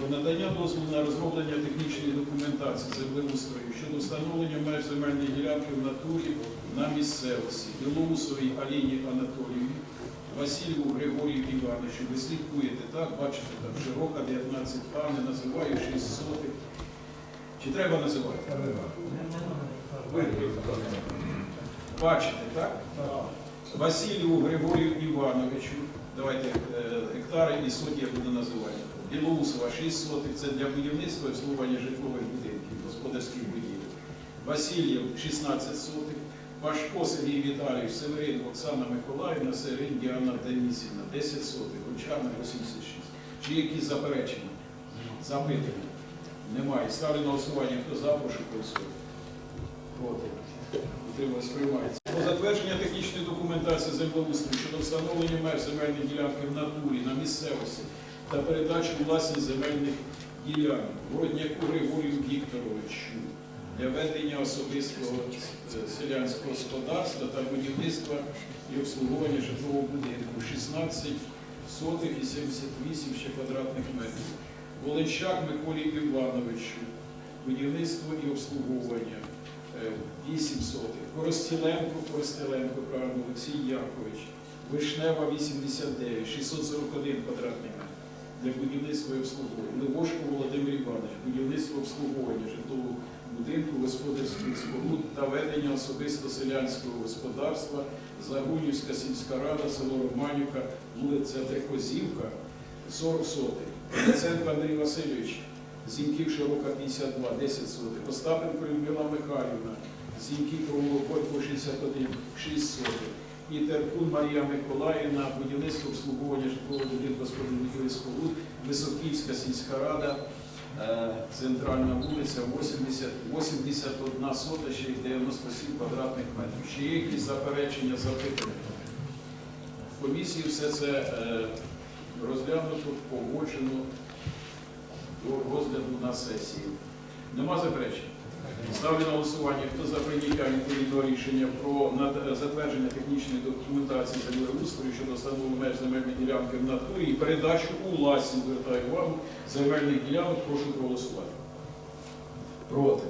про надання дозволу на розроблення технічної документації землеустрою щодо встановлення меж земельної ділянки в натурі на місцевості Білоусовій Аліні Анатоліївні, Васильєву Григорію Івановичу. Ви слідкуєте, так? Бачите, там широка 19А, не називаю 6 сотих. Чи треба називати? Ви бачите, так? Василію Григорію Івановичу, давайте е, гектари і соті я буду називати. Білоусова 6 сотих, це для будівництва і обслуговування житлових будинків, господарських будівель. Васильєв 16 сотих, Пашко Сергій Віталійович, Северин Оксана Миколаївна, Северин Діана Денисівна, 10 сотих, Гончарна 86. Чи якісь заперечення? Запитання? Немає. Ставлю на голосування. Хто за, прошу голосувати. Проти. Утрималось, приймається. Затвердження технічної документації землеустрою щодо встановлення меж земельної ділянки в натурі на місцевості та передачу у власність земельних ділянок Городняку Григорію Вікторовичу для ведення особистого е, селянського господарства та будівництва і обслуговування житлового будинку 16 сотих і 78 ще квадратних метрів. Воленчак Миколі Івановичу, будівництво і обслуговування 8 сотих. Коростіленко, Коростеленко, правильно, Олексій Якович. Вишнева 89, 641 квадратний метр для будівництва і обслуговування. Левошко Володимир Іванович, будівництво обслуговування житлового будинку, господарських споруд та ведення особисто селянського господарства, Загунівська сільська рада, село Романівка, вулиця Трикозівка, 40 сотих. Яценко Андрій Васильович, Зіньків Широка 52, 10 сотих. Остапенко Людмила Михайлівна, Зіньків Провулок 61, 6 сотих. І Теркун Марія Миколаївна, будівництво обслуговування житлового будинку господарських і споруд, Високівська сільська рада, е, центральна вулиця, 80, 81 сота, ще й 97 квадратних метрів. Ще є якісь заперечення, запитання? В комісії все це е, розглянуто, погоджено до розгляду на сесії. Нема заперечень? Ставлю на голосування. Хто за прийняття відповідного рішення про затвердження технічної документації землеустрою щодо встановлення меж земельної ділянки в натурі і передачу у власність, звертаю увагу, земельних ділянок, прошу проголосувати. Проти.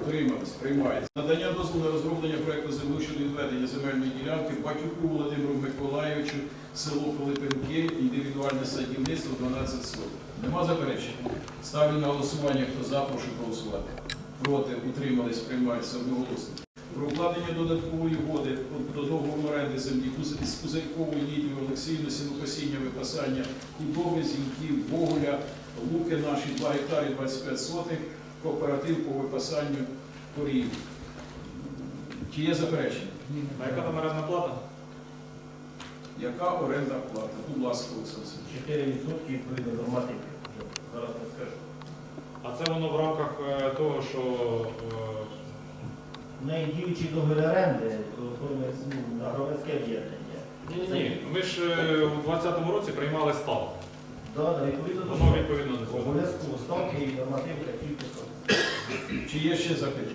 Утримались. Приймається. Надання дозволу на розроблення проекту землі відведення земельної ділянки Батюку Володимиру Миколаївичу, село Пилипенки, індивідуальне садівництво 12 соток. Нема заперечень? Ставлю на голосування. Хто за, прошу проголосувати. Проти, утримались, приймається одноголосно. Про укладення додаткової угоди до договору оренди землі з Кузельковою Лідією Олексіївною сінокосіння випасання худоби, зіньків, Боголя, луки наші 2 гектари 25 сотих, кооператив по випасанню корів. Чи є заперечення? А яка там орендна плата? Яка оренда плата? Будь ласка, Олександр. 4% відповідно. Вже Зараз не скажу. А це воно в рамках е, того, що е, В діючий договір оренди, то оформлюється, ну, на громадське об'єднання. ні, ні, ми ж е, у 2020 році приймали ставку. Да, да, відповідно до Воно відповідно до цього. обов'язково ставки і нормативка тільки що. Чи є ще запитання?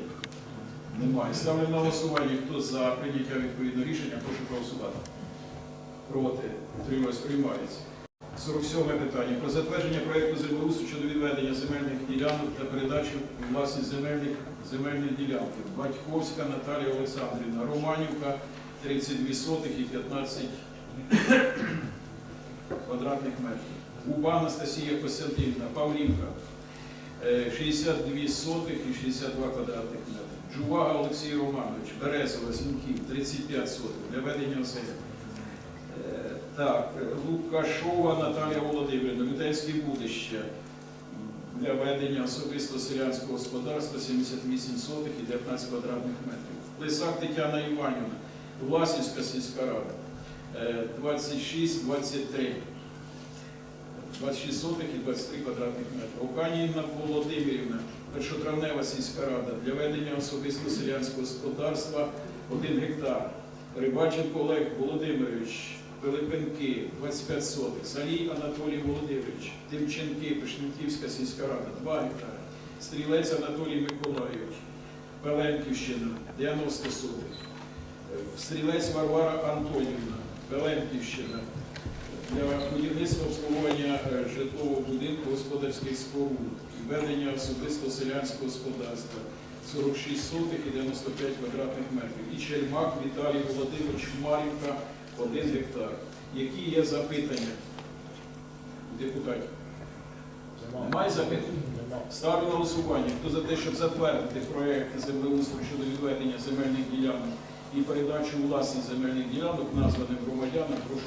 Немає. Ставлю на голосування. Хто за прийняття відповідного рішення, прошу проголосувати. Проти. Утримуюсь, приймається. 47 питання. Про затвердження проєкту землеустрою щодо відведення земельних ділянок та передачу у власність земельних земельної ділянки. Батьковська Наталія Олександрівна, Романівка, 32 сотих і 15 квадратних метрів. Губа Анастасія Костянтинівна, Павлівка, 62 сотих і 62 квадратних метри. Джувага Олексій Романович, Березова, Зінків, 35 сотих для ведення оселя. Е, Так, е, Лукашова Наталія Володимирівна, Вітальське будище для ведення особисто селянського господарства 78 сотих і 19 квадратних метрів. Лисак Тетяна Іванівна, Власівська сільська рада, е, 26-23. 26 сотих і 23 квадратних метри. Оканівна Володимирівна, першотравнева сільська рада для ведення особисто селянського господарства 1 гектар. Рибаченко Олег Володимирович, Пилипенки 25 сотих. Салій Анатолій Володимирович, Тимченки, Пишненківська сільська рада 2 гектари. Стрілець Анатолій Миколайович, Пеленківщина 90 сотих. Стрілець Варвара Антонівна, Пеленківщина для будівництва обслуговування е, житлового будинку господарських споруд, ведення особисто селянського господарства 46 сотих і 95 квадратних метрів. І Чельмак Віталій Володимирович Марівка 1 гектар. Які є запитання депутатів? Немає запитань? Ставлю на голосування. Хто за те, щоб затвердити проект землеустрою щодо відведення земельних ділянок і передачу у власність земельних ділянок названим громадянам, прошу.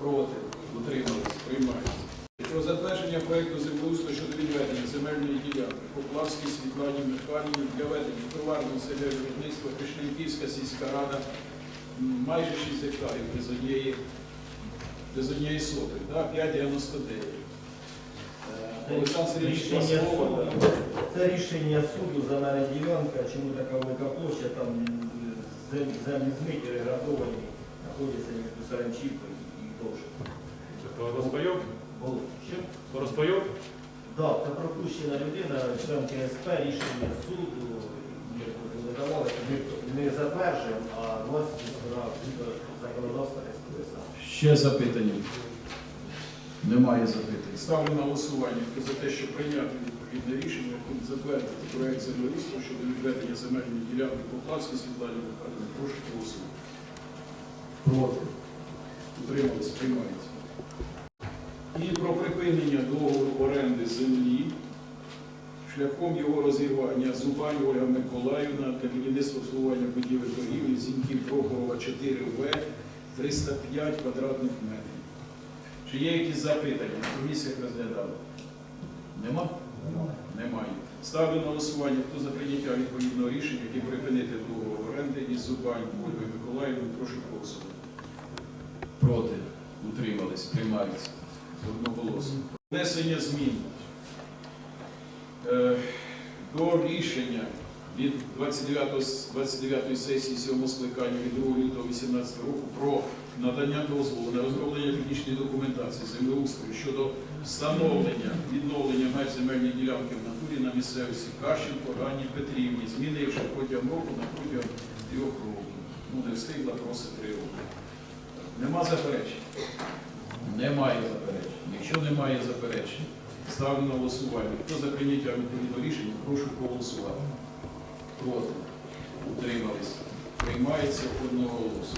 Проти. Утримались. Приймається. Про затвердження проекту землеустрою щодо відведення земельної ділянки Поплавській Світлані Михайлівні для ведення товарного селя виробництва Кришненківська сільська рада майже 6 гектарів без однієї, без однієї сотої, да? 5,99. Е, Олександр Сергійович, Рішення слова. суду. да. Це рішення суду за мене ділянка, чому така велика площа, там зем- землі змиті, реградовані, знаходяться між Саранчівкою розпайок? Було. Що? По розпайок? Так, це пропущена людина, член КСП, рішення суду, видавали, ми не затверджуємо, а вносимо на законодавство СПСА. Ще запитання? Немає запитань. Ставлю на голосування. За те, щоб прийняти відповідне рішення, затвердити проект землеустрою щодо відведення земельної ділянки Поплавській Світлані Михайлівні. Прошу голосувати. Проти. Утримались. Приймається. І про припинення договору оренди землі шляхом його розірвання Зубань Ольга Миколаївна для будівництва обслуговування будівель торгівлі Зіньків Прохорова 4В 305 квадратних метрів. Чи є якісь запитання? Комісія розглядала? Нема? Немає. Ставлю на голосування, хто за прийняття відповідного рішення, яке припинити договор оренди із Зубань Ольгою Миколаївною, прошу голосувати. Проти. Утримались. Приймається. Одноголосно. Внесення змін е, до рішення від 29, 29 сесії 7 скликання від 2 лютого 2018 року про надання дозволу на розроблення технічної документації землеустрою щодо встановлення відновлення меж земельної ділянки в натурі на місцевості Кащенко, Ганні Петрівні, змінивши протягом року на протягом трьох років. Ну, не встигла просить три роки. Нема заперечень? Немає заперечень. Якщо немає заперечень, ставлю на голосування. Хто за прийняття відповідного рішення, прошу проголосувати. Проти. Утримались. Приймається одного голосу.